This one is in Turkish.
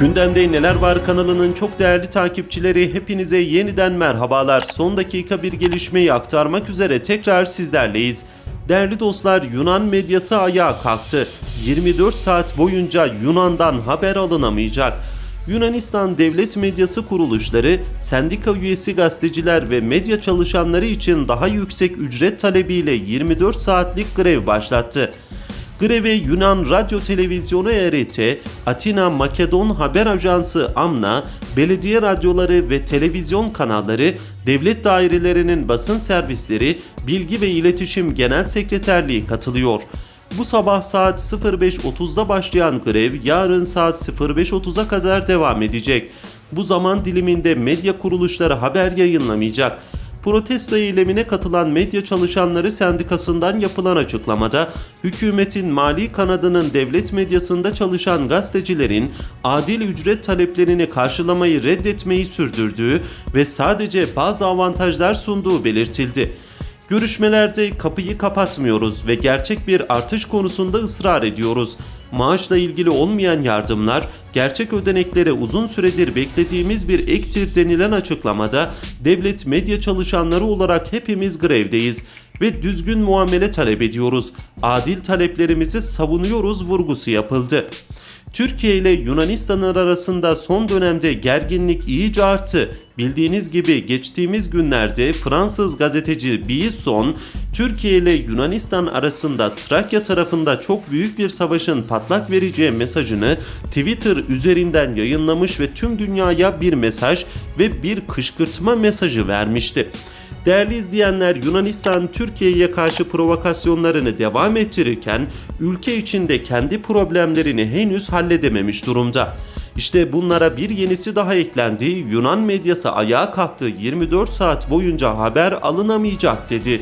Gündemde Neler Var kanalının çok değerli takipçileri hepinize yeniden merhabalar. Son dakika bir gelişmeyi aktarmak üzere tekrar sizlerleyiz. Değerli dostlar Yunan medyası ayağa kalktı. 24 saat boyunca Yunan'dan haber alınamayacak. Yunanistan devlet medyası kuruluşları sendika üyesi gazeteciler ve medya çalışanları için daha yüksek ücret talebiyle 24 saatlik grev başlattı. Greve Yunan Radyo Televizyonu ERT, Atina Makedon Haber Ajansı AMNA, belediye radyoları ve televizyon kanalları, devlet dairelerinin basın servisleri, Bilgi ve İletişim Genel Sekreterliği katılıyor. Bu sabah saat 05.30'da başlayan grev yarın saat 05.30'a kadar devam edecek. Bu zaman diliminde medya kuruluşları haber yayınlamayacak. Protesto eylemine katılan medya çalışanları sendikasından yapılan açıklamada hükümetin mali kanadının devlet medyasında çalışan gazetecilerin adil ücret taleplerini karşılamayı reddetmeyi sürdürdüğü ve sadece bazı avantajlar sunduğu belirtildi. Görüşmelerde kapıyı kapatmıyoruz ve gerçek bir artış konusunda ısrar ediyoruz. Maaşla ilgili olmayan yardımlar, gerçek ödeneklere uzun süredir beklediğimiz bir ektir denilen açıklamada devlet medya çalışanları olarak hepimiz grevdeyiz ve düzgün muamele talep ediyoruz. Adil taleplerimizi savunuyoruz vurgusu yapıldı. Türkiye ile Yunanistan arasında son dönemde gerginlik iyice arttı. Bildiğiniz gibi geçtiğimiz günlerde Fransız gazeteci Bison, Türkiye ile Yunanistan arasında Trakya tarafında çok büyük bir savaşın patlak vereceği mesajını Twitter üzerinden yayınlamış ve tüm dünyaya bir mesaj ve bir kışkırtma mesajı vermişti. Değerli izleyenler Yunanistan Türkiye'ye karşı provokasyonlarını devam ettirirken ülke içinde kendi problemlerini henüz halledememiş durumda. İşte bunlara bir yenisi daha eklendi. Yunan medyası ayağa kalktı 24 saat boyunca haber alınamayacak dedi.